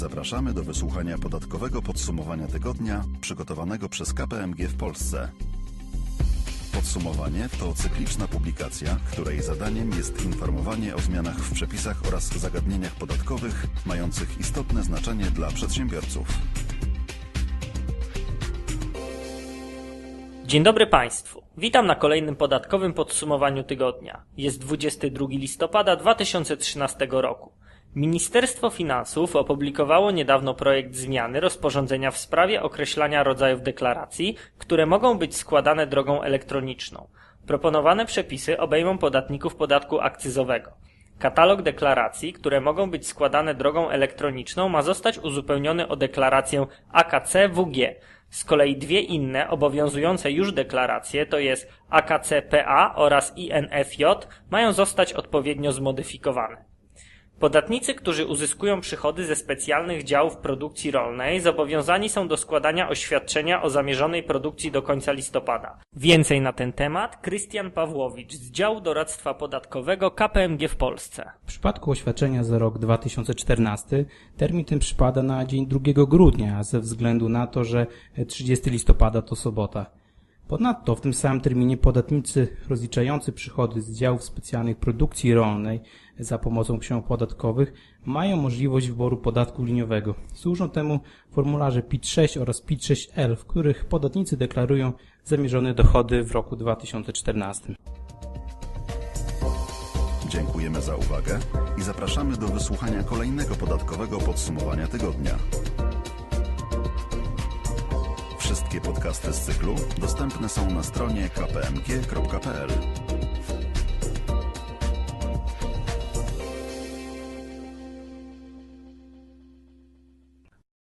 Zapraszamy do wysłuchania podatkowego podsumowania tygodnia przygotowanego przez KPMG w Polsce. Podsumowanie to cykliczna publikacja, której zadaniem jest informowanie o zmianach w przepisach oraz zagadnieniach podatkowych mających istotne znaczenie dla przedsiębiorców. Dzień dobry Państwu. Witam na kolejnym podatkowym podsumowaniu tygodnia. Jest 22 listopada 2013 roku. Ministerstwo Finansów opublikowało niedawno projekt zmiany rozporządzenia w sprawie określania rodzajów deklaracji, które mogą być składane drogą elektroniczną. Proponowane przepisy obejmą podatników podatku akcyzowego. Katalog deklaracji, które mogą być składane drogą elektroniczną, ma zostać uzupełniony o deklarację AKC-WG. Z kolei dwie inne obowiązujące już deklaracje, to jest AKC-PA oraz INFJ, mają zostać odpowiednio zmodyfikowane. Podatnicy, którzy uzyskują przychody ze specjalnych działów produkcji rolnej, zobowiązani są do składania oświadczenia o zamierzonej produkcji do końca listopada. Więcej na ten temat Krystian Pawłowicz z działu doradztwa podatkowego KPMG w Polsce. W przypadku oświadczenia za rok 2014 termin ten przypada na dzień 2 grudnia ze względu na to, że 30 listopada to sobota. Ponadto w tym samym terminie podatnicy rozliczający przychody z działów specjalnych produkcji rolnej za pomocą ksiąg podatkowych mają możliwość wyboru podatku liniowego. Służą temu formularze PIT-6 oraz PIT-6L, w których podatnicy deklarują zamierzone dochody w roku 2014. Dziękujemy za uwagę i zapraszamy do wysłuchania kolejnego podatkowego podsumowania tygodnia. Podcasty z cyklu dostępne są na stronie kpmg.pl.